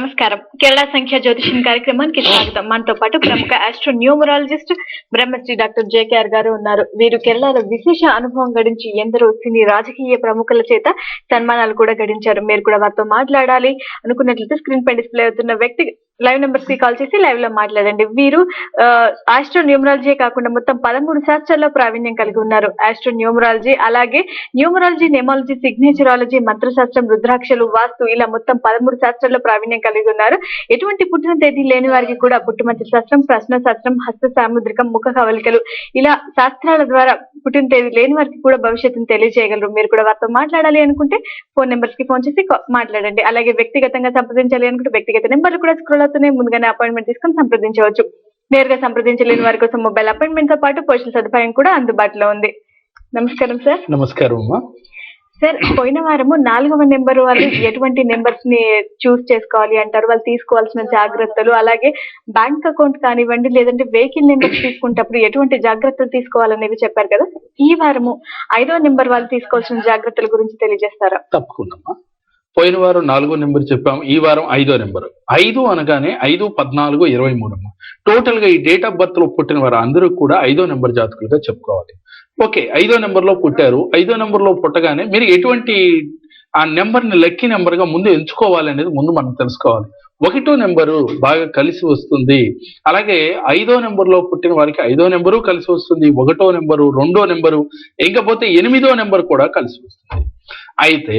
నమస్కారం. కేరళ సంఖ్య జ్యోతిషం కార్యక్రమానికి స్వాగతం. మనతో పాటు ప్రముఖ astro numerologist Brahmashri doctor JKR గారు ఉన్నారు. వీరు కేరళలో విశేష అనుభవం గడించి ఎందరో సినీ రాజకీయ ప్రముఖుల చేత సన్మానాలు కూడా గడించారు. మీరు కూడా వారితో మాట్లాడాలి అనుకున్నట్లయితే స్క్రీన్ పై డిస్ప్లే అవుతున్న వ్యక్తి లైవ్ నెంబర్స్కి కాల్ చేసి లైవ్లో మాట్లాడండి. వీరు ఆస్ట్రో న్యూమరాలజీ కాకుండా మొత్తం పదమూడు శాస్త్రాల్లో ప్రావీణ్యం కలిగి ఉన్నారు. ఆస్ట్రో న్యూమరాలజీ అలాగే న్యూమరాలజీ నెమాలజీ సిగ్నేచరాలజీ మంత్రశాస్త్రం రుద్రాక్షలు వాస్తు ఇలా మొత్తం పదమూడు శాస్త్రాల్లో ప్రావీణ్యం కలిగి ఉన్నారు. ఎటువంటి పుట్టిన తేదీ లేని వారికి కూడా పుట్టుమంత్ర శాస్త్రం ప్రశ్న శాస్త్రం హస్త సాముద్రికం ముఖ కవలికలు ఇలా శాస్త్రాల ద్వారా పుట్టిన తేదీ లేని వారికి కూడా భవిష్యత్తును తెలియజేయగలరు. మీరు కూడా వారితో మాట్లాడాలి అనుకుంటే ఫోన్ నెంబర్స్కి ఫోన్ చేసి మాట్లాడండి. అలాగే వ్యక్తిగతంగా సంప్రదించాలి అనుకుంటే వ్యక్తిగత నెంబర్లు కూడా స్క్రోల్ అవుతున్నాయి ముందుగానే అపాయింట్మెంట్ తీసుకొని సంప్రదించవచ్చు. నేరుగా సంప్రదించలేని వారి కోసం మొబైల్ అపాయింట్మెంట్తో పాటు పోస్టల్ సదుపాయం కూడా అందుబాటులో ఉంది. నమస్కారం సార్ నమస్కారం అమ్మా. సార్ పోయిన వారము నాలుగవ నెంబర్ వాళ్ళు ఎటువంటి నెంబర్స్ని చూస్ చేసుకోవాలి అంటారు? వాళ్ళు తీసుకోవాల్సిన జాగ్రత్తలు అలాగే బ్యాంక్ అకౌంట్ కానివ్వండి లేదంటే వెహికల్ నెంబర్స్ తీసుకునేటప్పుడు ఎటువంటి జాగ్రత్తలు తీసుకోవాలనేవి చెప్పారు కదా? ఈ వారము ఐదవ నెంబర్ వాళ్ళు తీసుకోవాల్సిన జాగ్రత్తల గురించి తెలియజేస్తారా? తప్పకుండా పోయిన వారం నాలుగో నెంబర్ చెప్పాము ఈ వారం ఐదో నెంబర్. ఐదు అనగానే ఐదు పద్నాలుగు ఇరవై మూడు టోటల్గా ఈ డేట్ ఆఫ్ బర్త్లో పుట్టిన వారు అందరూ కూడా ఐదో నెంబర్ జాతకులుగా చెప్పుకోవాలి. ఓకే ఐదో నెంబర్లో పుట్టారు. ఐదో నెంబర్లో పుట్టగానే మీరు ఎటువంటి ఆ నెంబర్ని లక్కీ నెంబర్గా ముందు ఎంచుకోవాలి అనేది ముందు మనం తెలుసుకోవాలి. ఒకటో నెంబరు బాగా కలిసి వస్తుంది. అలాగే ఐదో నెంబర్లో పుట్టిన వారికి ఐదో నెంబరు కలిసి వస్తుంది. ఒకటో నెంబరు రెండో నెంబరు ఇంకపోతే ఎనిమిదో నెంబర్ కూడా కలిసి వస్తుంది. అయితే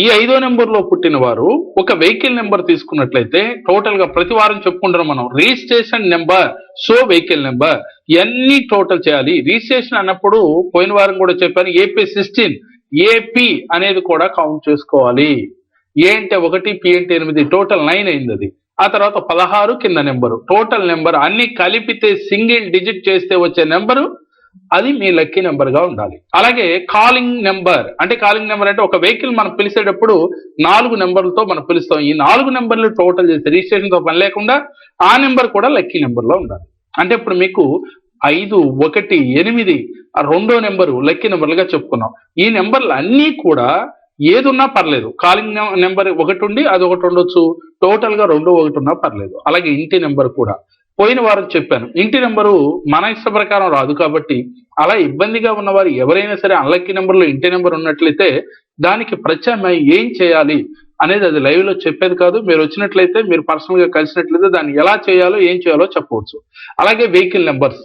ఈ ఐదో నెంబర్లో పుట్టిన వారు ఒక వెహికల్ నెంబర్ తీసుకున్నట్లయితే టోటల్గా ప్రతి వారం చెప్పుకుంటున్నాం మనం. Registration number. So vehicle number. ఇవన్నీ టోటల్ చేయాలి. రిజిస్ట్రేషన్ అన్నప్పుడు పోయిన వారం కూడా చెప్పాను ఏపీ సిక్స్టీన్ ఏపీ అనేది కూడా కౌంట్ చేసుకోవాలి. ఏ అంటే ఒకటి పి అంటే ఎనిమిది టోటల్ నైన్ అయింది అది. ఆ తర్వాత పదహారు కింద నెంబరు. టోటల్ నెంబర్ అన్ని కలిపితే సింగిల్ డిజిట్ చేస్తే వచ్చే నెంబరు అది మీ లక్కీ నెంబర్గా ఉండాలి. అలాగే కాలింగ్ నెంబర్ అంటే కాలింగ్ నెంబర్ అంటే ఒక వెహికల్ మనం పిలిచేటప్పుడు నాలుగు నెంబర్లతో మనం పిలుస్తాం. ఈ నాలుగు నెంబర్లు టోటల్ చేస్తే రిజిస్ట్రేషన్తో పని లేకుండా ఆ నెంబర్ కూడా లక్కీ నెంబర్లో ఉండాలి. అంటే ఇప్పుడు మీకు ఐదు ఒకటి ఎనిమిది ఆ రెండో నెంబరు లక్కీ నెంబర్లుగా చెప్పుకున్నాం. ఈ నెంబర్లు అన్నీ కూడా ఏదున్నా పర్లేదు. కాలింగ్ నెంబర్ ఒకటి ఉండి అది ఒకటి ఉండొచ్చు. టోటల్గా రెండు ఒకటి ఉన్నా పర్లేదు. అలాగే ఇంటి నెంబర్ కూడా. పోయిన వారం చెప్పాను ఇంటి నెంబరు మన ఇష్ట ప్రకారం రాదు కాబట్టి అలా ఇబ్బందిగా ఉన్నవారు ఎవరైనా సరే అన్లక్కీ నెంబర్లో ఇంటి నెంబర్ ఉన్నట్లయితే దానికి ప్రత్యామ్నాయం ఏం చేయాలి అనేది అది లైవ్లో చెప్పేది కాదు. మీరు వచ్చినట్లయితే మీరు పర్సనల్గా కలిసినట్లయితే దాన్ని ఎలా చేయాలో ఏం చేయాలో చెప్పవచ్చు. అలాగే వెహికల్ నెంబర్స్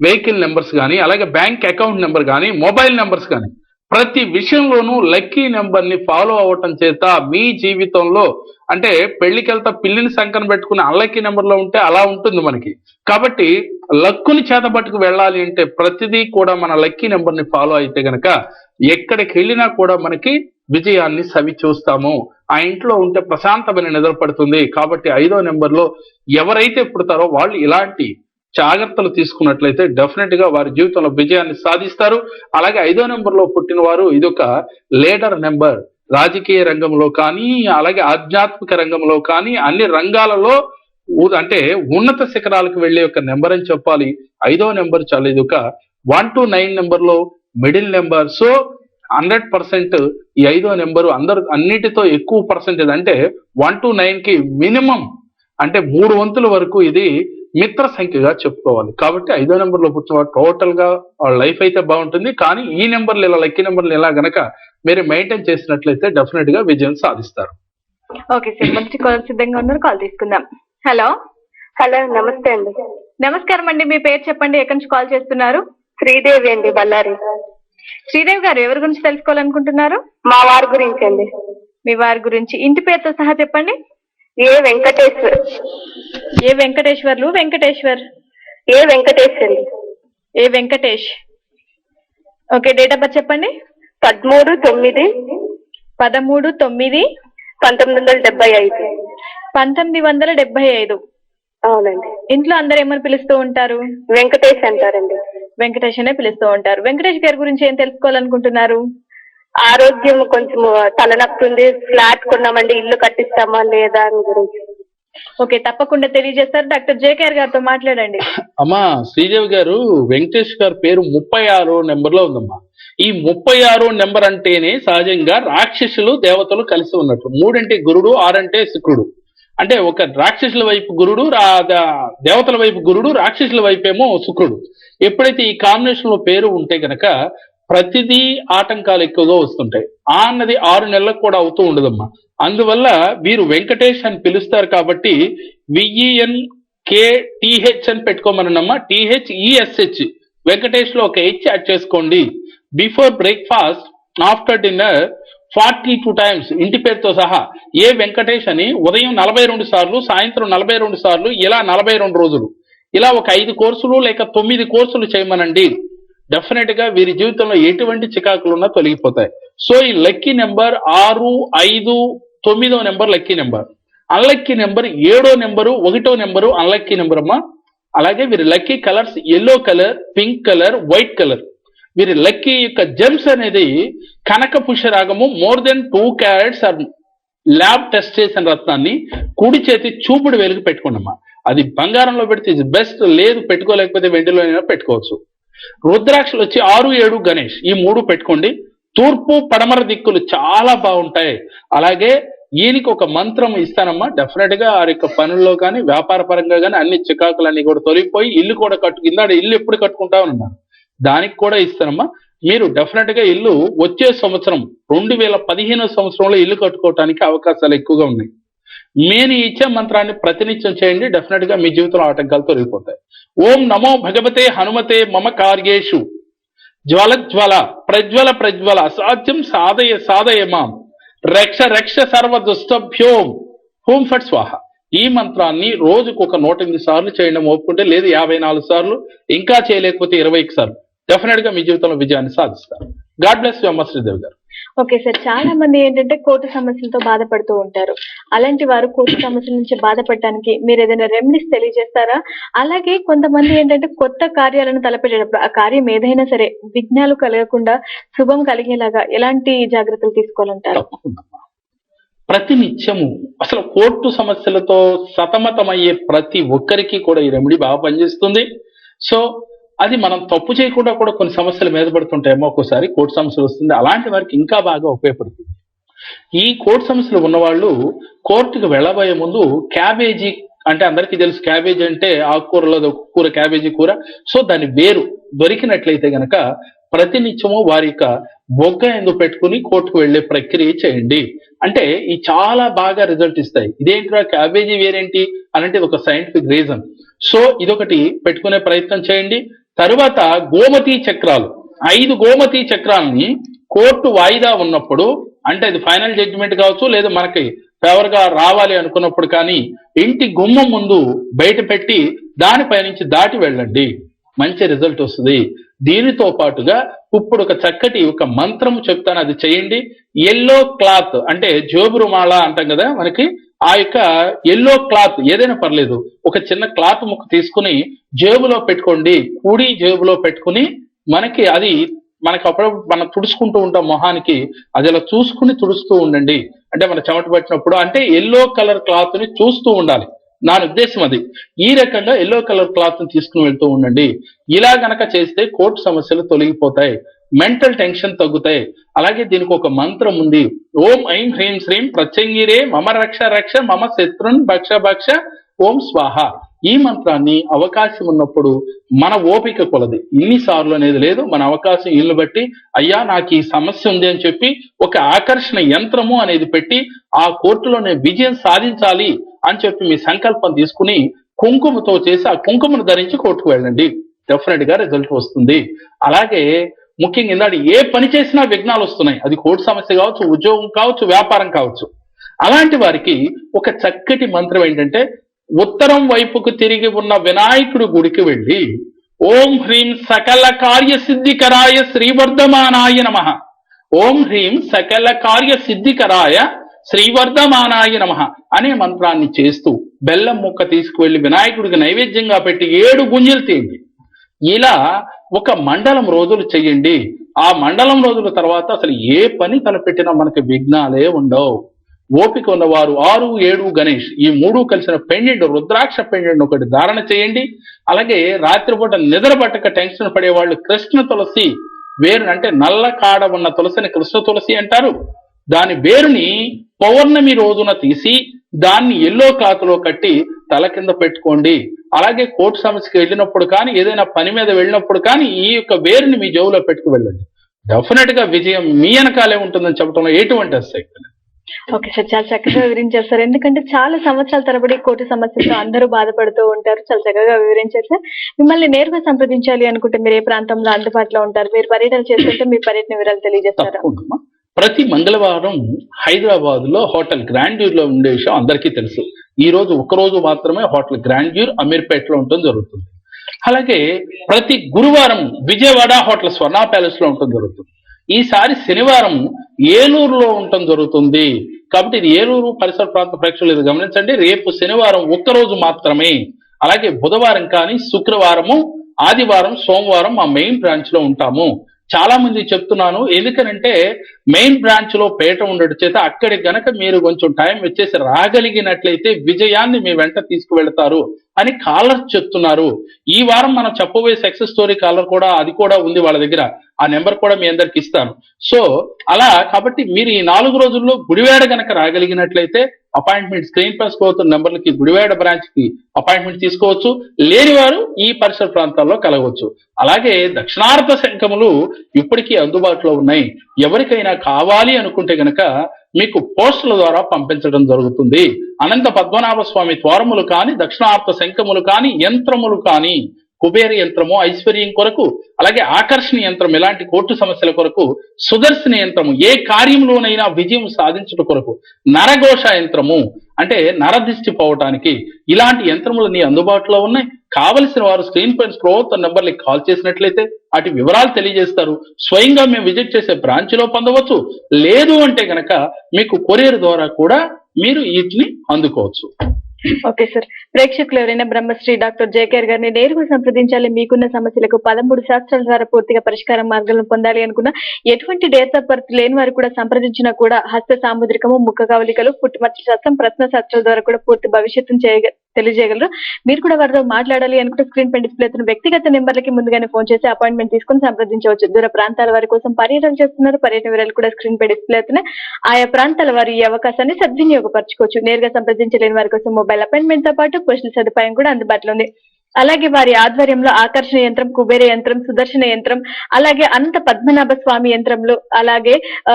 వెహికల్ నెంబర్స్ కానీ అలాగే బ్యాంక్ అకౌంట్ నెంబర్ కానీ మొబైల్ నెంబర్స్ కానీ ప్రతి విషయంలోనూ లక్కీ నెంబర్ని ఫాలో అవ్వటం చేత మీ జీవితంలో అంటే పెళ్ళికెళ్తా పిల్లిని సంకన పెట్టుకుని అన్లక్కీ నెంబర్లో ఉంటే అలా ఉంటుంది మనకి. కాబట్టి లక్కుని చేతబట్టుకు వెళ్ళాలి అంటే ప్రతిదీ కూడా మన లక్కీ నెంబర్ని ఫాలో అయితే గనక ఎక్కడికి వెళ్ళినా కూడా మనకి విజయాన్ని సవి చూస్తాము. ఆ ఇంట్లో ఉంటే ప్రశాంతమైన నిద్ర పడుతుంది. కాబట్టి ఐదో నెంబర్లో ఎవరైతే పుడతారో వాళ్ళు ఇలాంటి జాగ్రత్తలు తీసుకున్నట్లయితే డెఫినెట్గా వారి జీవితంలో విజయాన్ని సాధిస్తారు. అలాగే ఐదో నెంబర్లో పుట్టిన వారు ఇదొక లీడర్ నెంబర్ రాజకీయ రంగంలో కానీ అలాగే ఆధ్యాత్మిక రంగంలో కానీ అన్ని రంగాలలో అంటే ఉన్నత శిఖరాలకు వెళ్ళే ఒక నెంబర్ అని చెప్పాలి. ఐదో నెంబర్ చాలా. ఇది ఒక వన్ టు నైన్ నెంబర్లో middle number so hundred percent ఈ ఐదో నెంబరు అందరు అన్నిటితో ఎక్కువ పర్సెంటేజ్ అంటే వన్ టు నైన్కి మినిమం అంటే మూడు వంతుల వరకు ఇది మిత్ర సంఖ్యగా చెప్పుకోవాలి. కాబట్టి ఐదో నెంబర్లో పుట్టిన వాడు టోటల్గా వాళ్ళ లైఫ్ అయితే బాగుంటుంది. కానీ ఈ నెంబర్లు ఇలా లక్కీ నెంబర్లు ఇలా గనక మీరు మెయింటైన్ చేసినట్లయితే డెఫినెట్గా విజయం సాధిస్తారు. ఓకే సార్ మంచి కాల్ సిద్ధంగా ఉన్నారు. కాల్ తీసుకుందాం. హలో? హలో నమస్తే అండి. నమస్కారం అండి. మీ పేరు చెప్పండి. ఎక్కడి నుంచి కాల్ చేస్తున్నారు? శ్రీదేవి అండి బళ్ళారి. శ్రీదేవి గారు ఎవరి గురించి తెలుసుకోవాలనుకుంటున్నారు? మా వారి గురించి అండి. మీ వారి గురించి. ఇంటి పేరుతో సహా చెప్పండి. A Venkateshwar? A Venkateswarlu? Venkateshwar. A Venkatesh అండి A Venkatesh. Okay date of birth చెప్పండి. పదమూడు తొమ్మిది పదమూడు తొమ్మిది పంతొమ్మిది వందల డెబ్బై ఐదు. పంతొమ్మిది వందల డెబ్బై ఐదు. అవునండి. ఇంట్లో అందరు ఏమని పిలుస్తూ ఉంటారు? వెంకటేష్ అంటారండి. వెంకటేష్ అనే పిలుస్తూ ఉంటారు. వెంకటేష్ గారి గురించి ఏం తెలుసుకోవాలనుకుంటున్నారు? ఆరోగ్యం కొంచెం తలనొప్పి ఉంది ఫ్లాట్ కొన్నామండి ఇల్లు కట్టిస్తామా లేదా అని గురించి. ఓకే తప్పకుండా తెలియజేస్తారు. డాక్టర్ జేకేఆర్ గారితో మాట్లాడండి. అమ్మా శ్రీదేవి గారు వెంకటేష్ గారి పేరు ముప్పై ఆరో నెంబర్లో ఉందమ్మా. ఈ ముప్పై ఆరో నెంబర్ అంటేనే సహజంగా రాక్షసులు దేవతలు కలిసి ఉన్నట్టు. మూడంటే గురుడు ఆరంటే శుక్రుడు. అంటే ఒక రాక్షసుల వైపు గురుడు దేవతల వైపు గురుడు రాక్షసుల వైపేమో శుక్రుడు. ఎప్పుడైతే ఈ కాంబినేషన్లో పేరు ఉంటే గనక ప్రతిదీ ఆటంకాలు ఎక్కువగా వస్తుంటాయి. ఆ అన్నది ఆరు నెలలకు కూడా అవుతూ ఉండదమ్మా. అందువల్ల వీరు వెంకటేష్ అని పిలుస్తారు కాబట్టి విఈఎన్ కే టిహెచ్ అని పెట్టుకోమనమ్మా T H E S H వెంకటేష్లో ఒక హెచ్ యాడ్ చేసుకోండి. Before breakfast after dinner forty two times ఇంటి పేరుతో సహా ఏ వెంకటేష్ అని ఉదయం నలభై రెండు సార్లు సాయంత్రం నలభై రెండు సార్లు ఇలా నలభై రెండు రోజులు. ఇలా ఒక ఐదు కోర్సులు లేక తొమ్మిది కోర్సులు చేయమనండి. డెఫినెట్గా వీరి జీవితంలో ఎటువంటి చికాకులు ఉన్నా తొలగిపోతాయి. సో ఈ లక్కీ నెంబర్ ఆరు ఐదు తొమ్మిదో number lucky number unlucky number ఏడో నెంబరు ఒకటో నెంబరు అన్లక్కీ నెంబర్ అమ్మా. అలాగే వీరి lucky colours yellow colour pink colour white colour వీరి లక్కీ యొక్క జెమ్స్ అనేది కనక పుష్యరాగము more than two carats or lab test చేసిన రత్నాన్ని కుడి చేతి చూపుడు వెలుగు పెట్టుకోండమ్మా. అది బంగారంలో పెడితే ఇది బెస్ట్ లేదు పెట్టుకోలేకపోతే వెండిలో అయినా పెట్టుకోవచ్చు. రుద్రాక్షలు వచ్చి ఆరు ఏడు గణేష్ ఈ మూడు పెట్టుకోండి. తూర్పు పడమర దిక్కులు చాలా బాగుంటాయి. అలాగే ఈయనకి ఒక మంత్రం ఇస్తానమ్మా. డెఫినెట్గా ఆ యొక్క పనుల్లో కానీ వ్యాపార పరంగా కానీ అన్ని చికాకులన్నీ కూడా తొలగిపోయి ఇల్లు కూడా కట్టు కింద ఇల్లు ఎప్పుడు కట్టుకుంటామని దానికి కూడా ఇస్తానమ్మా. మీరు డెఫినెట్గా ఇల్లు వచ్చే సంవత్సరం రెండు వేల పదిహేను సంవత్సరంలో ఇల్లు కట్టుకోవటానికి అవకాశాలు ఎక్కువగా ఉన్నాయి. నేను ఇచ్చే మంత్రాన్ని ప్రతినిత్యం చేయండి. డెఫినెట్గా మీ జీవితంలో ఆటంకాలు తొలగిపోతాయి. ఓం నమో భగవతే హనుమతే మమ కార్యేషు. జ్వల జ్వల ప్రజ్వల ప్రజ్వల అసాధ్యం సాధయ సాధయ మాం. రక్ష రక్ష సర్వ దుష్టభ్యోం. హోం ఫట్ స్వాహ. ఈ మంత్రాన్ని రోజుకు ఒక నూట ఎనిమిది సార్లు చేయడం ఒప్పుకుంటే లేదు యాభై నాలుగు సార్లు ఇంకా చేయలేకపోతే ఇరవై సార్లు. డెఫినెట్గా మీ జీవితంలో విజయాన్ని సాధిస్తారు. గాడ్ బ్లెస్ యూ అమ్మ శ్రీదేవి గారు. ఓకే సార్ చాలా మంది ఏంటంటే కోర్టు సమస్యలతో బాధపడుతూ ఉంటారు. అలాంటి వారు కోర్టు సమస్యల నుంచి బాధపడటానికి మీరు ఏదైనా రెమెడీస్ తెలియజేస్తారా? అలాగే కొంతమంది ఏంటంటే కొత్త కార్యాలను తలపెట్టేటప్పుడు ఆ కార్యం ఏదైనా సరే విఘ్నాలు కలగకుండా శుభం కలిగేలాగా ఎలాంటి జాగ్రత్తలు తీసుకోవాలంటారు? తప్పకుండా. ప్రతి నిత్యము అసలు కోర్టు సమస్యలతో సతమతమయ్యే ప్రతి ఒక్కరికి కూడా ఈ రెమెడీ బాగా పనిచేస్తుంది. సో అది మనం తప్పు చేయకుండా కూడా కొన్ని సమస్యలు మీద పడుతుంటాయేమో ఒక్కోసారి కోర్టు సమస్యలు వస్తుంది. అలాంటి వారికి ఇంకా బాగా ఉపయోగపడుతుంది. ఈ కోర్టు సమస్యలు ఉన్నవాళ్ళు కోర్టుకు వెళ్ళబోయే ముందు క్యాబేజీ అంటే అందరికీ తెలుసు క్యాబేజీ అంటే ఆకుకూరలో ఒక కూర క్యాబేజీ కూర. సో దాని వేరు దొరికినట్లయితే గనక ప్రతినిత్యము వారి యొక్క బొగ్గ ఎందుకు పెట్టుకుని కోర్టుకు వెళ్ళే ప్రక్రియ చేయండి. అంటే ఈ చాలా బాగా రిజల్ట్ ఇస్తాయి. ఇదేంటిరా క్యాబేజీ వేరేంటి అనంటే ఒక సైంటిఫిక్ రీజన్. సో ఇదొకటి పెట్టుకునే ప్రయత్నం చేయండి. తరువాత గోమతి చక్రాలు. ఐదు గోమతి చక్రాలని కోర్టు వాయిదా ఉన్నప్పుడు అంటే అది ఫైనల్ జడ్జిమెంట్ కావచ్చు లేదా మనకి ఫేవర్గా రావాలి అనుకున్నప్పుడు కానీ ఇంటి గుమ్మం ముందు బయట పెట్టి దానిపై నుంచి దాటి వెళ్ళండి. మంచి రిజల్ట్ వస్తుంది. దీనితో పాటుగా ఇప్పుడు ఒక చక్కటి ఒక మంత్రం చెప్తాను అది చేయండి. ఎల్లో క్లాత్ అంటే జోబురుమాల అంటాం కదా మనకి ఆ యొక్క ఎల్లో క్లాత్ ఏదైనా పర్లేదు ఒక చిన్న క్లాత్ ముక్క తీసుకుని జేబులో పెట్టుకోండి. కూడి జేబులో పెట్టుకుని మనకి అది మనకి అప్పుడప్పుడు మనం తుడుచుకుంటూ ఉంటాం మొహానికి అది అలా చూసుకుని తుడుస్తూ ఉండండి. అంటే మన చెమట పట్టినప్పుడు అంటే ఎల్లో కలర్ క్లాత్ని చూస్తూ ఉండాలి. నా ఉద్దేశం అది. ఈ రకంగా ఎల్లో కలర్ క్లాత్ని తీసుకుని వెళ్తూ ఉండండి. ఇలా గనక చేస్తే కోర్టు సమస్యలు తొలగిపోతాయి. మెంటల్ టెన్షన్ తగ్గుతాయి. అలాగే దీనికి ఒక మంత్రం ఉంది. ఓం ఐం హ్రీం శ్రీం ప్రత్యంగిరే మమ రక్ష రక్ష మమ శత్రున్ భక్ష భక్ష. ఓం స్వాహ. ఈ మంత్రాన్ని అవకాశం ఉన్నప్పుడు మన ఓపిక కొలది. ఇన్నిసార్లు అనేది లేదు. మన అవకాశం ఇల్లు బట్టి అయ్యా నాకు ఈ సమస్య ఉంది అని చెప్పి ఒక ఆకర్షణ యంత్రము అనేది పెట్టి ఆ కోర్టులోనే విజయం సాధించాలి అని చెప్పి మీ సంకల్పం తీసుకుని కుంకుమతో చేసి ఆ కుంకుమను ధరించి కోర్టుకు వెళ్ళండి. డెఫినెట్గా రిజల్ట్ వస్తుంది. అలాగే ముఖ్యంగా ఇందాడు ఏ పని చేసినా విఘ్నాలు వస్తున్నాయి. అది కోర్టు సమస్య కావచ్చు ఉద్యోగం కావచ్చు వ్యాపారం కావచ్చు. అలాంటి వారికి ఒక చక్కటి మంత్రం ఏంటంటే ఉత్తరం వైపుకు తిరిగి ఉన్న వినాయకుడి గుడికి వెళ్ళి ఓం హ్రీం సకల కార్య సిద్ధికరాయ శ్రీవర్ధమానాయ నమ. ఓం హ్రీం సకల కార్య సిద్ధికరాయ శ్రీవర్ధమానాయ నమ అనే మంత్రాన్ని చేస్తూ బెల్లం ముక్క తీసుకువెళ్ళి వినాయకుడికి నైవేద్యంగా పెట్టి ఏడు గుంజలు తీయండి. ఇలా ఒక మండలం రోజులు చెయ్యండి ఆ మండలం రోజుల తర్వాత అసలు ఏ పని తలపెట్టినా మనకి విఘ్నాలే ఉండవు. ఓపిక ఉన్నవారు ఆరు ఏడు గణేష్ ఈ మూడు కలిసిన పెండెంట్ రుద్రాక్ష పెండెంట్ ఒకటి ధారణ చేయండి. అలాగే రాత్రిపూట నిద్ర పట్టక టెన్షన్ పడేవాళ్ళు కృష్ణ తులసి వేరు అంటే నల్ల కాడ ఉన్న తులసిని కృష్ణ తులసి అంటారు. దాని వేరుని పౌర్ణమి రోజున తీసి దాన్ని ఎల్లో క్లాత్లో కట్టి తల కింద పెట్టుకోండి. అలాగే కోర్టు సమస్యకి వెళ్ళినప్పుడు కానీ ఏదైనా పని మీద వెళ్ళినప్పుడు కానీ ఈ యొక్క వేరుని మీ జేబులో పెట్టుకు వెళ్ళండి. డెఫినెట్గా విజయం మీ వెనకాలే ఉంటుందని చెప్పడంలో ఎటువంటి అసక్తి. ఓకే సార్ చాలా చక్కగా వివరించారు సార్. ఎందుకంటే చాలా సంవత్సరాల తరబడి కోర్టు సమస్యలతో అందరూ బాధపడుతూ ఉంటారు. చాలా చక్కగా వివరించారు సార్. మిమ్మల్ని నేరుగా సంప్రదించాలి అనుకుంటే మీరు ఏ ప్రాంతంలో అందుబాటులో ఉంటారు? మీరు పర్యటన చేస్తుంటే మీ పర్యటన వివరాలు తెలియజేస్తారా? ప్రతి మంగళవారం హైదరాబాద్లో హోటల్ గ్రాండ్యూర్లో ఉండే విషయం అందరికీ తెలుసు. ఈ రోజు ఒక రోజు మాత్రమే హోటల్ గ్రాండ్యూర్ అమీర్పేట్లో ఉండటం జరుగుతుంది. అలాగే ప్రతి గురువారం విజయవాడ హోటల్ స్వర్ణ ప్యాలెస్లో ఉండటం జరుగుతుంది. ఈసారి శనివారం ఏలూరులో ఉండటం జరుగుతుంది. కాబట్టి ఇది ఏలూరు పరిసర ప్రాంత ప్రేక్షకులు ఇది గమనించండి. రేపు శనివారం ఒక్క రోజు మాత్రమే. అలాగే బుధవారం కానీ శుక్రవారము ఆదివారం సోమవారం మా మెయిన్ బ్రాంచ్లో ఉంటాము. చాలా మంది చెప్తున్నాను. ఎందుకనంటే మెయిన్ బ్రాంచ్లో పేట ఉండడం. చేత అక్కడికి గనక మీరు కొంచెం టైం వచ్చేసి రాగలిగినట్లయితే విజయాన్ని మీ వెంట తీసుకువెళ్తారు అని కాలర్ చెప్తున్నారు. ఈ వారం మనం చెప్పబోయే సక్సెస్ స్టోరీ కాలర్ కూడా అది కూడా ఉంది వాళ్ళ దగ్గర. ఆ నెంబర్ కూడా మీ అందరికి ఇస్తాను. సో అలా కాబట్టి మీరు ఈ నాలుగు రోజుల్లో గుడివాడ గనక రాగలిగినట్లయితే అపాయింట్మెంట్ స్క్రీన్ పై పోతున్న నెంబర్లకి గుడివాడ బ్రాంచ్కి అపాయింట్మెంట్ తీసుకోవచ్చు. లేని వారు ఈ పరిసర ప్రాంతాల్లో కలగవచ్చు అలాగే దక్షిణార్థ శంఖములు ఇప్పటికీ అందుబాటులో ఉన్నాయి. ఎవరికైనా కావాలి అనుకుంటే గనక మీకు పోస్టుల ద్వారా పంపించడం జరుగుతుంది. అనంత పద్మనాభ స్వామి ద్వారములు కానీ దక్షిణార్థ శంఖములు కానీ యంత్రములు కానీ కుబేర యంత్రము ఐశ్వర్యం కొరకు అలాగే ఆకర్షణ యంత్రం ఇలాంటి కోర్టు సమస్యల కొరకు సుదర్శన యంత్రము ఏ కార్యంలోనైనా విజయం సాధించుట కొరకు నరఘోష యంత్రము అంటే నరదిష్టి పోవటానికి ఇలాంటి యంత్రములు నీ అందుబాటులో ఉన్నాయి. కావలసిన వారు స్క్రీన్ పైన స్క్రోత్ నెంబర్లకి కాల్ చేసినట్లయితే వాటి వివరాలు తెలియజేస్తారు. స్వయంగా మేము విజిట్ చేసే బ్రాంచ్లో పొందవచ్చు. లేదు అంటే గనక మీకు కొరియర్ ద్వారా కూడా మీరు వీటిని అందుకోవచ్చు. Okay sir. ప్రేక్షకులు ఎవరైనా బ్రహ్మశ్రీ డాక్టర్ జేకేర్ గారిని నేరుగా సంప్రదించాలి మీకున్న సమస్యలకు పదమూడు శాస్త్రాల ద్వారా పూర్తిగా పరిష్కారం మార్గాలను పొందాలి అనుకున్న ఎటువంటి డేట్ ఆఫ్ బర్త్ లేని వారు కూడా సంప్రదించినా కూడా హస్త సాముద్రికము ముఖ కవలికలు పుట్టుమచ్చ శాస్త్రం ప్రశ్న శాస్త్రాల ద్వారా కూడా పూర్తి భవిష్యత్తును చేయగల తెలియజేయగలరు. మీరు కూడా వారితో మాట్లాడాలి అనుకుంటే స్క్రీన్ పై డిస్ప్లే అవుతున్న వ్యక్తిగత నెంబర్లకి ముందుగానే ఫోన్ చేసి అపాయింట్మెంట్ తీసుకుని సంప్రదించవచ్చు. దూర ప్రాంతాల వారి కోసం పర్యటన చేస్తున్నారు. పర్యటన వివరాలు కూడా స్క్రీన్ పై డిస్ప్లే అవుతున్నాయి. ఆయా ప్రాంతాల వారి ఈ అవకాశాన్ని సద్వినియోగపరచుకోవచ్చు. నేరుగా సంప్రదించలేని వారి కోసం మొబైల్ అపాయింట్మెంట్తో పాటు పోస్టుల సదుపాయం కూడా అందుబాటులో ఉంది. అలాగే వారి ఆధ్వర్యంలో ఆకర్షణ యంత్రం కుబేర యంత్రం సుదర్శన యంత్రం అలాగే అనంత పద్మనాభ స్వామి యంత్రములు అలాగే ఆ,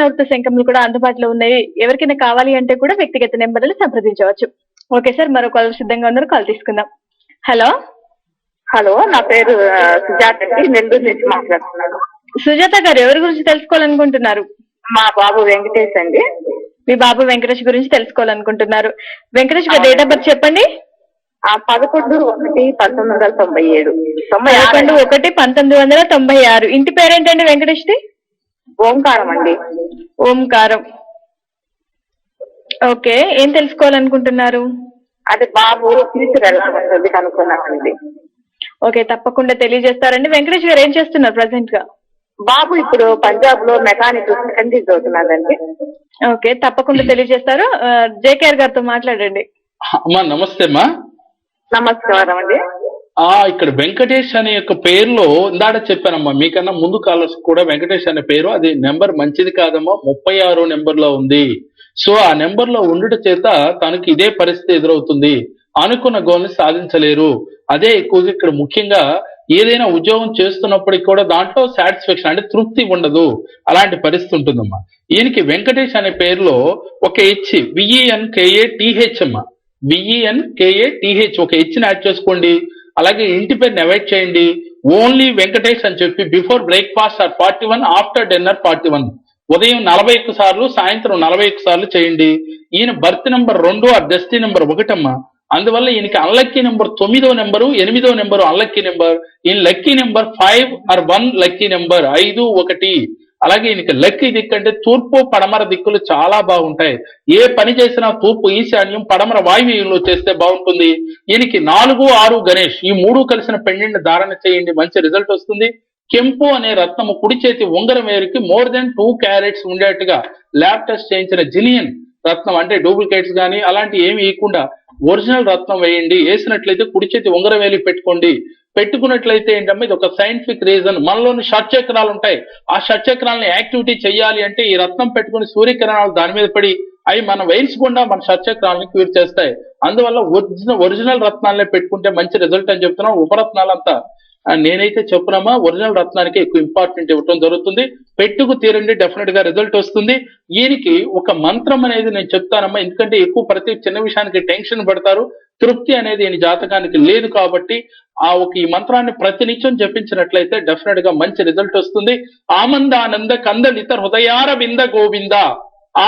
వృత్త శంఖములు కూడా అందుబాటులో ఉన్నాయి. ఎవరికైనా కావాలి అంటే కూడా వ్యక్తిగత నెంబర్లు సంప్రదించవచ్చు. ఓకే సార్ మరో కాల్ సిద్ధంగా ఉన్నారు. కాల్ తీసుకుందాం. హలో? హలో నా పేరు సుజాత అండి. నెల్లూరు నుంచి మాట్లాడుతున్నాను. సుజాత గారు ఎవరి గురించి తెలుసుకోవాలనుకుంటున్నారు? మా బాబు వెంకటేష్ అండి. మీ బాబు వెంకటేష్ గురించి తెలుసుకోవాలనుకుంటున్నారు. వెంకటేష్ గారు డేట్ ఆఫ్ బర్త్ చెప్పండి పదకొండు ఒకటి పంతొమ్మిది వందల తొంభై ఏడు. తొంభై పదకొండు ఒకటి పంతొమ్మిది వందల తొంభై ఆరు. ఇంటి పేరేంటండి వెంకటేష్ది? ఓంకారం అండి. ఓంకారం. ఓకే ఏం తెలుసుకోవాలనుకుంటున్నారు? అది బాబు ఫ్యూచర్ ఎలా ఉంటుంది కనుక్కున్నామండి ఓకే తప్పకుండా తెలియజేస్తారండి. వెంకటేష్ గారు ఏం చేస్తున్నారు ప్రజెంట్గా? బాబు ఇప్పుడు పంజాబ్లో మెకానిక్ సెకండ్ ఇయర్ చదువుతున్నాడండి. ఓకే తప్పకుండా తెలియజేస్తారు. జేకేఆర్ గారితో మాట్లాడండి. అమ్మా నమస్తే అమ్మా. నమస్కారం అండి. ఆ ఇక్కడ వెంకటేష్ అనే యొక్క పేరులో ఇందాడ చెప్పానమ్మా మీకన్నా ముందు కాలర్స్ కూడా వెంకటేష్ అనే పేరు అది నెంబర్ మంచిది కాదమ్మా ముప్పై ఆరో నెంబర్లో ఉంది. సో ఆ నెంబర్లో ఉండుట చేత తనకి ఇదే పరిస్థితి ఎదురవుతుంది. అనుకున్న గోల్ని సాధించలేరు. అదే ఎక్కువగా ఇక్కడ ముఖ్యంగా ఏదైనా ఉద్యోగం చేస్తున్నప్పటికి కూడా దాంట్లో సాటిస్ఫాక్షన్ అంటే తృప్తి ఉండదు. అలాంటి పరిస్థితి ఉంటుందమ్మా. ఈయనకి వెంకటేష్ అనే పేరులో ఒక H V E N K A T H అమ్మా. V E N K A T H ఒక హెచ్ని యాడ్ చేసుకోండి. అలాగే ఇంటి పేరుని అవాయిడ్ చేయండి. ఓన్లీ వెంకటేష్ అని చెప్పి before breakfast or forty one after dinner forty one ఉదయం నలభై ఒక్క సార్లు సాయంత్రం నలభై ఒక్క సార్లు చేయండి. ఈయన బర్త్ నెంబర్ రెండు ఆ డెస్టీ నెంబర్ ఒకటమ్మా. అందువల్ల ఈయనకి అన్లక్కీ నెంబర్ తొమ్మిదో నెంబరు ఎనిమిదో నెంబరు అన్లక్కీ నెంబర్ ఈయన lucky number five or one lucky number ఐదు ఒకటి. అలాగే ఈయనకి లక్కీ దిక్కు అంటే తూర్పు పడమర దిక్కులు చాలా బాగుంటాయి. ఏ పని చేసినా తూర్పు ఈశాన్యం పడమర వాయువ్యంలో చేస్తే బాగుంటుంది. ఈయనకి నాలుగు ఆరు గణేష్. ఈ మూడు కలిసిన పెండెంట్ ధారణ చేయండి. మంచి రిజల్ట్ వస్తుంది. కెంపు అనే రత్నము కుడి చేతి ఉంగరం వేరుకి మోర్ దెన్ టూ క్యారెట్స్ ఉండేట్టుగా ల్యాబ్ టెస్ట్ చేయించిన జిలియన్ రత్నం అంటే డూప్లికేట్స్ కానీ అలాంటి ఏమి ఇవ్వకుండా ఒరిజినల్ రత్నం వేయండి. వేసినట్లయితే కుడి చేతి ఉంగరం వేలి పెట్టుకోండి. పెట్టుకున్నట్లయితే ఏంటమ్మా ఇది ఒక సైంటిఫిక్ రీజన్ మనలోని షట్చక్రాలు ఉంటాయి. ఆ షట్చక్రాలని యాక్టివిటీ చేయాలి అంటే ఈ రత్నం పెట్టుకుని సూర్యకిరణాలు దాని మీద పడి అవి మనం వేయించకుండా మన షట్చక్రాలని క్యూర్ చేస్తాయి. అందువల్ల ఒరిజినల్ ఒరిజినల్ రత్నాలనే పెట్టుకుంటే మంచి రిజల్ట్ అని చెప్తున్నాం. ఉపరత్నాలంతా నేనైతే చెప్పునమ్మా ఒరిజినల్ రత్నానికి ఎక్కువ ఇంపార్టెంట్ ఇవ్వటం జరుగుతుంది. పెట్టుకు తీరండి డెఫినెట్గా రిజల్ట్ వస్తుంది. ఈయనకి ఒక మంత్రం అనేది నేను చెప్తానమ్మా ఎందుకంటే ఎక్కువ ప్రతి చిన్న విషయానికి టెన్షన్ పడతారు. తృప్తి అనేది ఈయన జాతకానికి లేదు కాబట్టి ఆ ఒక ఈ మంత్రాన్ని ప్రతినిత్యం జపించినట్లయితే డెఫినెట్గా మంచి రిజల్ట్ వస్తుంది. ఆనంద కందలిత హృదయార వింద గోవింద.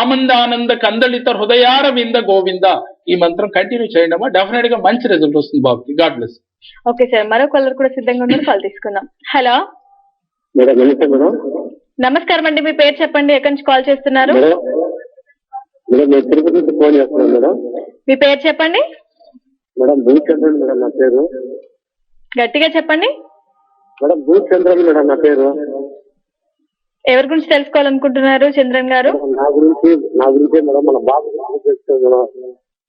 ఆనంద కందలిత హృదయార వింద గోవింద. ఈ మంత్రం కంటిన్యూ చేయండి అమ్మా డెఫినెట్గా మంచి రిజల్ట్ వస్తుంది బాబుకి. గాడ్ బ్లెస్ ఓకే సార్ మరో కలర్ కూడా సిద్ధంగా ఉన్నారు కాల్ తీసుకుందాం. హలో? మేడం నమస్తే మేడం. నమస్కారం అండి మీ పేరు చెప్పండి ఎక్కడి నుంచి కాల్ చేస్తున్నారు? మేడం మేడం నేను తిరుపతి నుంచి ఫోన్ చేస్తున్నాను మేడం. మీ పేరు చెప్పండి? మేడం భూచంద్రన్ మేడం నా పేరు. గట్టిగా చెప్పండి. మేడం భూచంద్రన్ మేడం నా పేరు. ఎవరి గురించి తెలుసుకోవాలనుకుంటున్నారు చంద్రన్ గారు? నా గురించి నా గురించే మేడం మన బాబు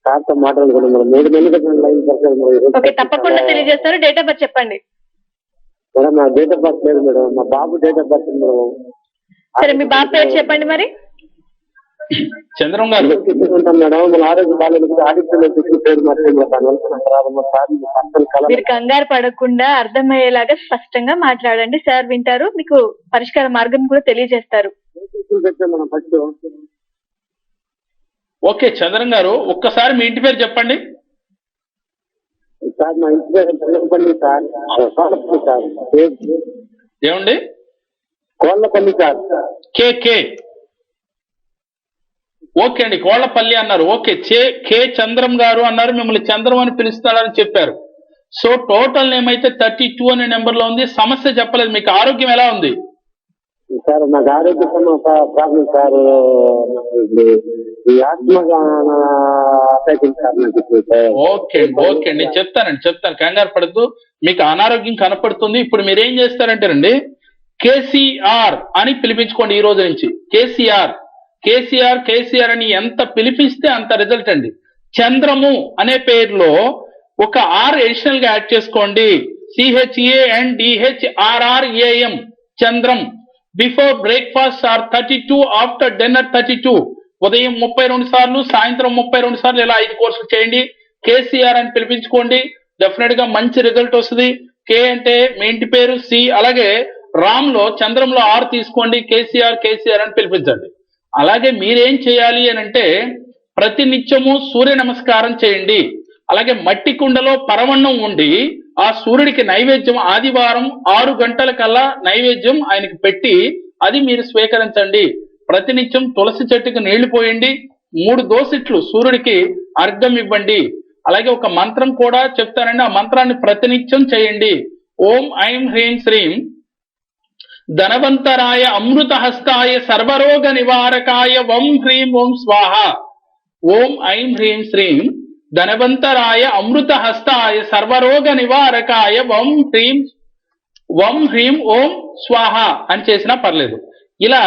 సార్తో మాట్లాడుకున్నాం మేడం ఈరోజు ఓకే తప్పకుండా తెలియజేస్తారు. డేట్ ఆఫ్ బర్త్ చెప్పండి. మేడం నా డేట్ ఆఫ్ బర్త్ లేదు మేడం. మా బాబు డేట్ ఆఫ్ బర్త్ మేడం. సరే మీ బాబు పేరు చెప్పండి మరి. చంద్రం గారు. తీసుకుంటాం మేడం. మన ఆరోగ్య పేరు మీరు కంగారు పడకుండా అర్థమయ్యేలాగా స్పష్టంగా మాట్లాడండి. సార్ వింటారు. మీకు పరిష్కార మార్గం కూడా తెలియజేస్తారు. ఓకే చంద్రం గారు ఒక్కసారి మీ ఇంటి పేరు చెప్పండి. సార్ మా ఇంటి పేరు కోళ్ళపల్లి సార్. కోళ్ళపల్లి సార్. ఏమండి? కోళ్ళపల్లి సార్. కే ఓకే అండి కోళ్ళపల్లి అన్నారు. ఓకే చే కే చంద్రం గారు అన్నారు మిమ్మల్ని చంద్రం అని పిలుస్తారని చెప్పారు. సో టోటల్ నేమ్ అయితే థర్టీ టూ అనే నెంబర్లో ఉంది. సమస్య చెప్పలేదు మీకు ఆరోగ్యం ఎలా ఉంది? సార్ నాకు ఆరోగ్య ప్రాబ్లం సార్ ఈ ఆత్మగాన సార్ నాకు ఓకే ఓకే అండి నేను చెప్తానండి చెప్తాను. కంగారు పడద్దు. మీకు అనారోగ్యం కనపడుతుంది. ఇప్పుడు మీరు ఏం చేస్తారంటేనండి కేసీఆర్ అని పిలిపించుకోండి ఈ రోజు నుంచి. కేసీఆర్ కేసీఆర్ కేసీఆర్ అని ఎంత పిలిపిస్తే అంత రిజల్ట్ అండి. చంద్రము అనే పేరులో ఒక ఆర్ ఎడిషనల్గా యాడ్ చేసుకోండి. C H A and D H R R A M Chandram. Before breakfast or thirty two after dinner thirty two ఉదయం ముప్పై రెండు సార్లు సాయంత్రం ముప్పై రెండు సార్లు ఇలా ఐదు కోర్సులు చేయండి. కేసీఆర్ అని పిలిపించుకోండి. డెఫినెట్గా మంచి రిజల్ట్ వస్తుంది. కే అంటే మీ ఇంటి పేరు సి అలాగే రామ్లో చంద్రంలో ఆర్ తీసుకోండి కేసీఆర్ కేసీఆర్ అని పిలిపించండి. అలాగే మీరేం చేయాలి అని అంటే ప్రతి నిత్యము సూర్య నమస్కారం చేయండి. అలాగే మట్టి కుండలో పరవన్నం ఉండి ఆ సూర్యుడికి నైవేద్యం ఆదివారం ఆరు గంటల కల్లా నైవేద్యం ఆయనకి పెట్టి అది మీరు స్వీకరించండి. ప్రతినిత్యం తులసి చెట్టుకు నీళ్ళు పోయండి. మూడు దోసిట్లు సూర్యుడికి అర్ఘం ఇవ్వండి. అలాగే ఒక మంత్రం కూడా చెప్తానండి. ఆ మంత్రాన్ని ప్రతినిత్యం చేయండి. ఓం ఐం హ్రీం శ్రీం. ధనవంతరాయ అమృత హస్తాయ సర్వరోగ నివారకాయ వం హ్రీం ఓం స్వాహ. ఓం ఐం హ్రీం శ్రీం. ధనవంతరాయ అమృతహస్తాయ సర్వరోగ నివారకాయ వం హ్రీం వం హ్రీం ఓం స్వాహ అని చేసినా పర్లేదు. ఇలా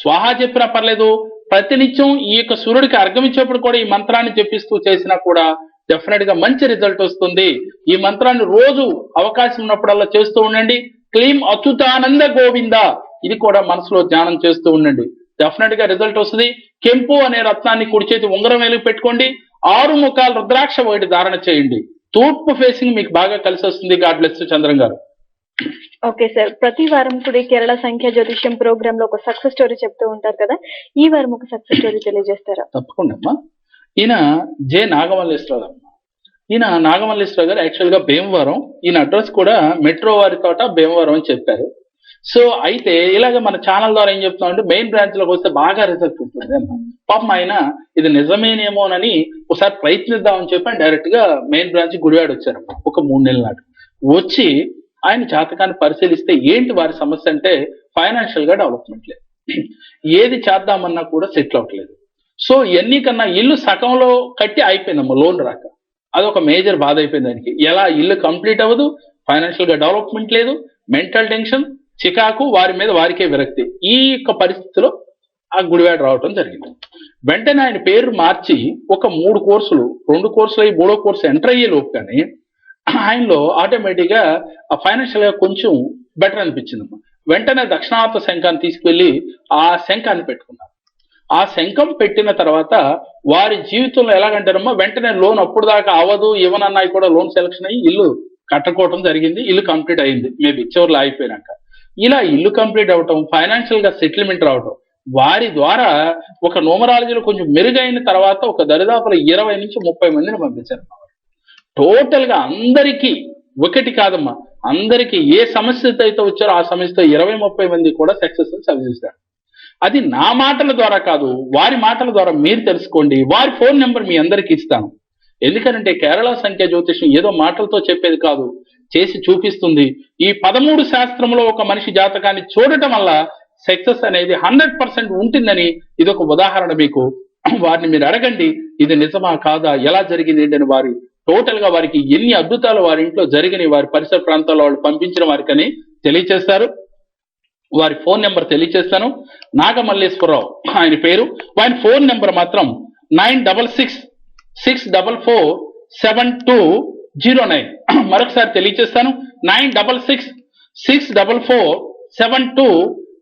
స్వాహ చెప్పినా పర్లేదు. ప్రతినిత్యం ఈ యొక్క సూర్యుడికి అర్గమించేప్పుడు కూడా ఈ మంత్రాన్ని జపిస్తూ చేసినా కూడా డెఫినెట్గా మంచి రిజల్ట్ వస్తుంది. ఈ మంత్రాన్ని రోజు అవకాశం ఉన్నప్పుడల్లా చేస్తూ ఉండండి. క్లీం అచ్యుతానంద గోవింద ఇది కూడా మనసులో ధ్యానం చేస్తూ ఉండండి. డెఫినెట్గా రిజల్ట్ వస్తుంది. కెంపు అనే రత్నాన్ని కుడి చేతి ఉంగరం వేలు పెట్టుకోండి. ఆరు ముఖాలు రుద్రాక్ష ఒకటి ధారణ చేయండి. తూర్పు ఫేసింగ్ మీకు బాగా కలిసి వస్తుంది. గాడ్ బ్లెస్ చంద్రం గారు. ఓకే సార్ ప్రతి వారం కూడా కేరళ సంఖ్య జ్యోతిష్యం ప్రోగ్రామ్లో ఒక సక్సెస్ స్టోరీ చెప్తూ ఉంటారు కదా? ఈ వారం ఒక సక్సెస్ స్టోరీ తెలియజేస్తారా? తప్పకుండా అమ్మా. ఈయన జె నాగమల్లేశ్వరరావు అమ్మ. ఈయన నాగమల్లేశ్వరరావు గారు యాక్చువల్గా భీమవరం ఈయన అడ్రస్ కూడా మెట్రో వారి తోట భీమవరం అని చెప్పారు. సో అయితే ఇలాగ మన ఛానల్ ద్వారా ఏం చెప్తున్నాం అంటే మెయిన్ బ్రాంచ్లోకి వస్తే బాగా రిజల్ట్ ఉంటుంది పాపం ఆయన ఇది నిజమేనేమోనని ఒకసారి ప్రయత్నిద్దామని చెప్పి ఆయన డైరెక్ట్గా మెయిన్ బ్రాంచ్ గుడివాడ వచ్చారు. ఒక మూడు నెలల నాడు. వచ్చి ఆయన జాతకాన్ని పరిశీలిస్తే ఏంటి వారి సమస్య అంటే ఫైనాన్షియల్గా డెవలప్మెంట్ లేదు. ఏది చేద్దామన్నా కూడా సెటిల్ అవ్వట్లేదు. సో ఎన్ని కన్నా ఇల్లు సగంలో కట్టి అయిపోయిందమ్మా లోన్ రాక. అదొక మేజర్ బాధ అయిపోయింది దానికి ఎలా ఇల్లు కంప్లీట్ అవ్వదు ఫైనాన్షియల్గా డెవలప్మెంట్ లేదు మెంటల్ టెన్షన్ చికాకు వారి మీద వారికే విరక్తి. ఈ యొక్క పరిస్థితిలో ఆ గుడివాడ రావటం జరిగింది. వెంటనే ఆయన పేరు మార్చి ఒక మూడు కోర్సులు రెండు కోర్సులు అయ్యి మూడో కోర్సు ఎంటర్ అయ్యే లోపు కానీ ఆయనలో ఆటోమేటిక్గా ఆ ఫైనాన్షియల్గా కొంచెం బెటర్ అనిపించింది వెంటనే దక్షిణాత శంఖాన్ని తీసుకువెళ్ళి ఆ శంఖాన్ని పెట్టుకున్నారు. ఆ శంఖం పెట్టిన తర్వాత వారి జీవితంలో ఎలాగంటారమ్మా వెంటనే లోన్ అప్పుడు దాకా అవ్వదు ఇవ్వనన్నాయి కూడా లోన్ సెలక్షన్ అయ్యి ఇల్లు కట్టుకోవటం జరిగింది ఇల్లు కంప్లీట్ అయింది. మేబీ చివరిలో అయిపోయినాక ఇలా ఇల్లు కంప్లీట్ అవటం ఫైనాన్షియల్గా సెటిల్మెంట్ రావటం వారి ద్వారా ఒక నోమరాలజీలో కొంచెం మెరుగైన తర్వాత ఒక దరిదాపుల ఇరవై నుంచి ముప్పై మందిని పంపించారు. టోటల్గా అందరికీ ఒకటి కాదమ్మా అందరికీ ఏ సమస్యతో అయితే వచ్చారో ఆ సమస్యతో ఇరవై ముప్పై మంది కూడా సక్సెస్ సాధిస్తారు అది నా మాటల ద్వారా కాదు వారి మాటల ద్వారా మీరు తెలుసుకోండి వారి ఫోన్ నెంబర్ మీ అందరికి ఇస్తాను. ఎందుకంటే కేరళ సంఖ్య జ్యోతిషం ఏదో మాటలతో చెప్పేది కాదు చేసి చూపిస్తుంది. ఈ పదమూడు శాస్త్రంలో ఒక మనిషి జాతకాన్ని చూడటం వల్ల సక్సెస్ అనేది హండ్రెడ్ పర్సెంట్ ఉంటుందని ఇది ఒక ఉదాహరణ మీకు. వారిని మీరు అడగండి ఇది నిజమా కాదా ఎలా జరిగింది ఏంటని వారి టోటల్గా వారికి ఎన్ని అద్భుతాలు వారి ఇంట్లో జరిగినాయి వారి పరిసర ప్రాంతాల్లో వాళ్ళు పంపించిన వారికని తెలియచేస్తారు. వారి ఫోన్ నెంబర్ తెలియచేస్తాను. నాగమల్లేశ్వరరావు ఆయన పేరు. ఆయన ఫోన్ నెంబర్ మాత్రం nine double six six double four seven two zero nine మరొకసారి తెలియచేస్తాను. Nine double six six double four seven two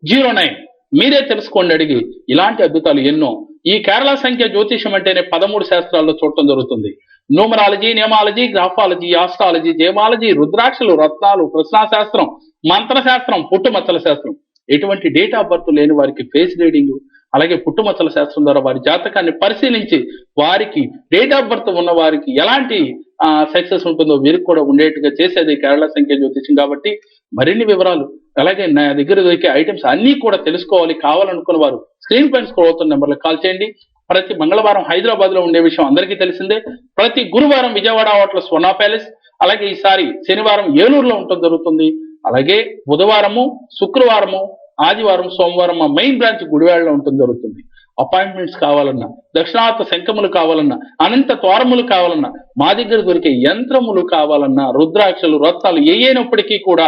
zero nine మీరే తెలుసుకోండి అడిగి. ఇలాంటి అద్భుతాలు ఎన్నో. ఈ కేరళ సంఖ్య జ్యోతిషం అంటేనే పదమూడు శాస్త్రాల్లో చూడటం జరుగుతుంది. న్యూమరాలజీ నియమాలజీ గ్రాఫాలజీ ఆస్ట్రాలజీ జేమాలజీ రుద్రాక్షలు రత్నాలు ప్రశ్నాశాస్త్రం మంత్రశాస్త్రం పుట్టుమచ్చల శాస్త్రం. ఎటువంటి డేట్ ఆఫ్ బర్త్ లేని వారికి ఫేస్ రీడింగ్ అలాగే పుట్టుమచ్చల శాస్త్రం ద్వారా వారి జాతకాన్ని పరిశీలించి వారికి డేట్ ఆఫ్ బర్త్ ఉన్న వారికి ఎలాంటి సక్సెస్ ఉంటుందో వీరికి కూడా ఉండేట్టుగా చేసేది కేరళ సంఖ్య జ్యోతిషం కాబట్టి మరిన్ని వివరాలు అలాగే నా దగ్గర దొరికే ఐటమ్స్ అన్ని కూడా తెలుసుకోవాలి కావాలనుకున్న వారు స్క్రీన్ పైన స్క్రోల్ అవుతున్న నెంబర్లకు కాల్ చేయండి. ప్రతి మంగళవారం హైదరాబాద్లో ఉండే విషయం అందరికీ తెలిసిందే. ప్రతి గురువారం విజయవాడ హోటల్ స్వర్ణ ప్యాలెస్ అలాగే ఈసారి శనివారం ఏలూరులో ఉండటం జరుగుతుంది. అలాగే బుధవారము శుక్రవారము ఆదివారం సోమవారం మా మెయిన్ బ్రాంచ్ గుడివాడలో ఉంటుంది జరుగుతుంది. అపాయింట్మెంట్స్ కావాలన్నా దక్షిణార్థ శంఖములు కావాలన్నా అనంత త్వరములు కావాలన్నా మా దగ్గర దొరికే యంత్రములు కావాలన్నా రుద్రాక్షలు రత్నాలు ఏ అయినప్పటికీ కూడా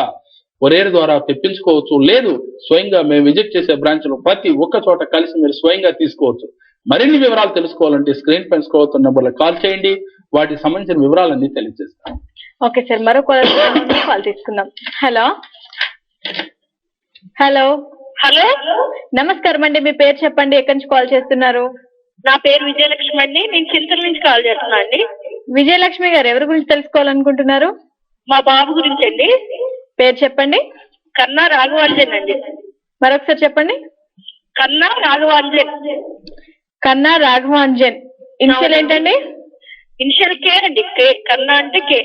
కొరియర్ ద్వారా తెప్పించుకోవచ్చు. లేదు స్వయంగా మేము విజిట్ చేసే బ్రాంచ్లు ప్రతి ఒక్క చోట కలిసి మీరు స్వయంగా తీసుకోవచ్చు. మరిన్ని వివరాలు తెలుసుకోవాలంటే స్క్రీన్ పైన స్క్రోల్ నెంబర్లో కాల్ చేయండి. వాటికి సంబంధించిన వివరాలన్నీ తెలియజేస్తాం ఓకే సార్ మరో కాల్ తీసుకుందాం. హలో. హలో. హలో. నమస్కారం అండి మీ పేరు చెప్పండి ఎక్కడి నుంచి కాల్ చేస్తున్నారు? నా పేరు విజయలక్ష్మి అండి నేను చింతల నుంచి కాల్ చేస్తున్నా అండి. విజయలక్ష్మి గారు ఎవరి గురించి తెలుసుకోవాలనుకుంటున్నారు? మా బాబు గురించి అండి. పేరు చెప్పండి. కన్నా రాఘవాంజన్ అండి. మరొకసారి చెప్పండి. కన్నా రాఘవాంజన్ కన్నా రాఘవాంజన్ ఇనిషియల్ ఏంటండి? ఇనిషియల్ కే అండి కే కన్నా అంటే కే.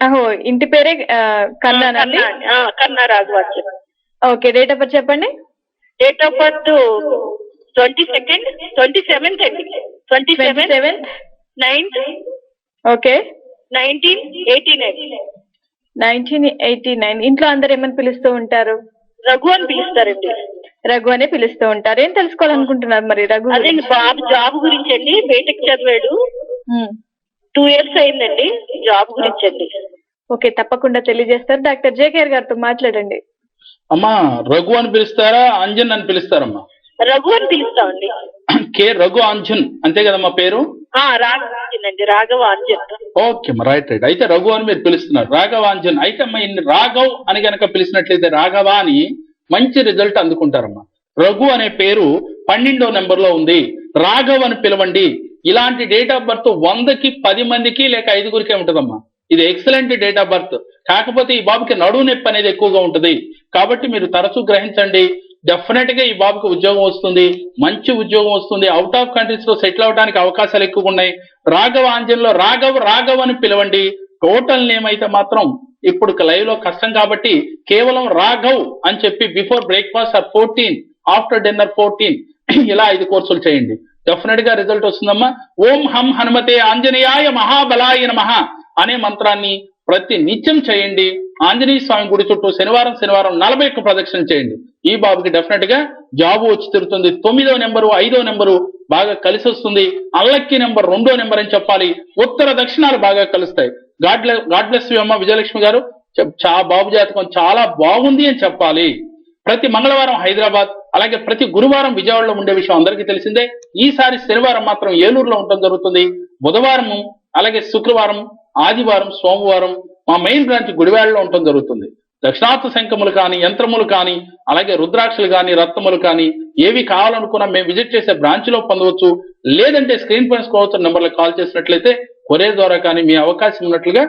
అహో ఇంటి పేరే కన్నా కన్నా Raghavanjan okay date of birth చెప్పండి. Date of birth twenty second twenty seventh అండి. Twenty seven seventh ninth okay. Nineteen eighty nine nineteen eighty nine ఇంట్లో అందరు ఏమని పిలుస్తూ ఉంటారు? రఘు అని పిలుస్తారండి. రఘు అనే పిలుస్తూ ఉంటారు. ఏం తెలుసుకోవాలనుకుంటున్నారు మరి రఘు అదే? బాబు జాబ్ గురించి అండి. బీటెక్ చదివాడు. టూ ఇయర్స్ అయిందండి జాబ్ గురించి అండి. ఓకే తప్పకుండా తెలియజేస్తారు. డాక్టర్ జేకేఆర్ గారితో మాట్లాడండి. అమ్మా రఘు అని పిలుస్తారా అంజన్ అని పిలుస్తారమ్మా? రఘు అని పిలుస్తామండి. కే రఘు అంజన్ అంతే కదమ్మా పేరు? అండి రాఘవ అంజన్. ఓకే అమ్మా రైట్ రైట్. అయితే రఘు అని మీరు పిలుస్తున్నారు. రాఘవాంజన్ అయితే అమ్మా ఇన్ని రాఘవ్ అని గనక పిలిచినట్లయితే రాఘవ అని మంచి రిజల్ట్ అందుకుంటారమ్మా. రఘు అనే పేరు పన్నెండో నెంబర్లో ఉంది. రాఘవ్ అని పిలవండి. ఇలాంటి డేట్ ఆఫ్ బర్త్ వందకి పది మందికి లేక ఐదుగురికే ఉంటుందమ్మా. ఇది ఎక్సలెంట్ డేట్ ఆఫ్ బర్త్ కాకపోతే ఈ బాబుకి నడువు నొప్పి అనేది ఎక్కువగా ఉంటుంది. కాబట్టి మీరు తరచూ గ్రహించండి డెఫినెట్గా ఈ బాబుకి ఉద్యోగం వస్తుంది మంచి ఉద్యోగం వస్తుంది అవుట్ ఆఫ్ కంట్రీస్లో సెటిల్ అవడానికి అవకాశాలు ఎక్కువగా ఉన్నాయి. రాఘవ ఆంజన్లో రాఘవ్ రాఘవ్ అని పిలవండి. టోటల్ నేమ్ అయితే మాత్రం ఇప్పుడు లైవ్లో కష్టం కాబట్టి కేవలం రాఘవ్ అని చెప్పి before breakfast or fourteen after dinner fourteen ఇలా ఐదు కోర్సులు చేయండి. డెఫినెట్గా రిజల్ట్ వస్తుందమ్మా. ఓం హం హనుమతే ఆంజనేయాయ మహాబలాయ నమ. అనే మంత్రాన్ని ప్రతి నిత్యం చేయండి. ఆంజనేయ స్వామి గుడి చుట్టూ శనివారం శనివారం నలభై ఒక్క ప్రదక్షిణ చేయండి. ఈ బాబుకి డెఫినెట్గా జాబ్ వచ్చి తిరుగుతుంది. తొమ్మిదో నెంబరు ఐదో నెంబరు బాగా కలిసి వస్తుంది. అల్లక్కి నెంబర్ రెండో నెంబర్ అని చెప్పాలి. ఉత్తర దక్షిణాలు బాగా కలుస్తాయి. గాడ్ గాడ్ బ్లెస్ యూ అమ్మ విజయలక్ష్మి గారు. చా బాబు జాతకం చాలా బాగుంది అని చెప్పాలి. ప్రతి మంగళవారం హైదరాబాద్ అలాగే ప్రతి గురువారం విజయవాడలో ఉండే విషయం అందరికీ తెలిసిందే. ఈసారి శనివారం మాత్రం ఏలూరులో ఉండడం జరుగుతుంది. బుధవారము అలాగే శుక్రవారం ఆదివారం సోమవారం మా మెయిన్ బ్రాంచ్ గుడివాడలో ఉండటం జరుగుతుంది. దక్షిణార్థ శంఖములు కానీ యంత్రములు కానీ అలాగే రుద్రాక్షలు కానీ రత్నములు కానీ ఏవి కావాలనుకున్నా మేము విజిట్ చేసే బ్రాంచ్లో పొందవచ్చు. లేదంటే స్క్రీన్ పైన స్కోవచ్చు నెంబర్లకు కాల్ చేసినట్లయితే కొరియర్ ద్వారా కానీ మీ అవకాశం ఉన్నట్లుగా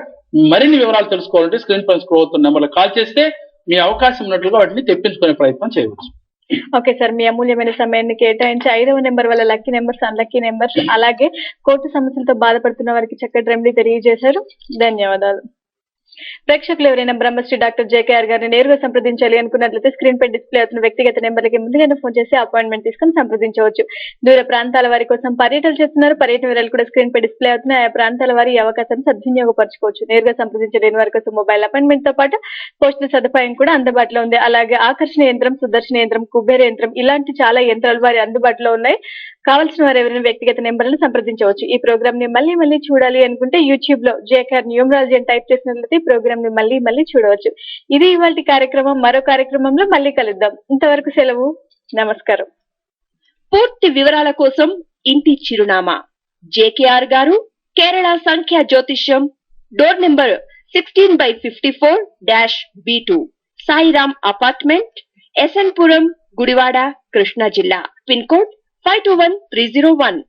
మరిన్ని వివరాలు తెలుసుకోవాలంటే స్క్రీన్ పైన స్క్రోల్ అవుతున్న నెంబర్లకు కాల్ చేస్తే మీ అవకాశం ఉన్నట్లుగా వాటిని తెప్పించుకునే ప్రయత్నం చేయవచ్చు. ఓకే సార్ మీ అమూల్యమైన సమయాన్ని కేటాయించి ఐదవ నెంబర్ వల్ల లక్కీ నెంబర్స్ అన్లక్కీ నెంబర్స్ అలాగే కోర్టు సమస్యలతో బాధపడుతున్న వారికి చక్కటి రెమెడీ తెలియజేశారు. ధన్యవాదాలు. ప్రేక్షకులు ఎవరైనా బ్రహ్మశ్రీ డాక్టర్ జేకేఆర్ గారిని నేరుగా సంప్రదించాలి అనుకున్నట్లయితే స్క్రీన్ పై డిస్ప్లే అవుతున్న వ్యక్తిగత నెంబర్లకి ముందుగానే ఫోన్ చేసి అపాయింట్మెంట్ తీసుకొని సంప్రదించవచ్చు. దూర ప్రాంతాల వారి కోసం పర్యటనలు చేస్తున్నారు. పర్యటన వివరాలు కూడా స్క్రీన్ పై డిస్ప్లే అవుతున్నాయి. ఆ ప్రాంతాల వారి ఈ అవకాశాన్ని సద్వినియోగపరచుకోవచ్చు. నేరుగా సంప్రదించలేని వారి కోసం మొబైల్ అపాయింట్మెంట్తో పాటు పోస్టుల సదుపాయం కూడా అందుబాటులో ఉంది. అలాగే ఆకర్షణ యంత్రం సుదర్శన యంత్రం కుబేర యంత్రం ఇలాంటి చాలా యంత్రాలు వారి అందుబాటులో ఉన్నాయి. కావాల్సిన వారు ఎవరైనా వ్యక్తిగత నెంబర్లను సంప్రదించవచ్చు. ఈ ప్రోగ్రామ్ని మళ్ళీ మళ్ళీ చూడాలి అనుకుంటే యూట్యూబ్లో జేకేఆర్ న్యూమరాలజీ అని టైప్ చేసినట్లయితే ప్రోగ్రామ్ని మళ్ళీ మళ్ళీ చూడవచ్చు. ఇది ఇవాళ కార్యక్రమం మరో కార్యక్రమంలో మళ్ళీ కలుద్దాం. ఇంతవరకు సెలవు. నమస్కారం. పూర్తి వివరాల కోసం ఇంటి చిరునామా. జేకేఆర్ గారు కేరళ సంఖ్య జ్యోతిష్యం door number sixteen by fifty four dash B two. Sairam apartment S N Puram Gudivada Krishna జిల్లా. Pin code five two one three zero one.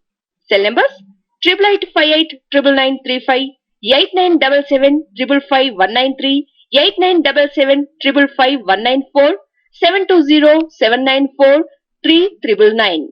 Cell numbers triple eight five eight triple nine three five. Eight nine double seven triple five one nine three eight nine double seven triple five one nine four seven two zero seven nine four three triple nine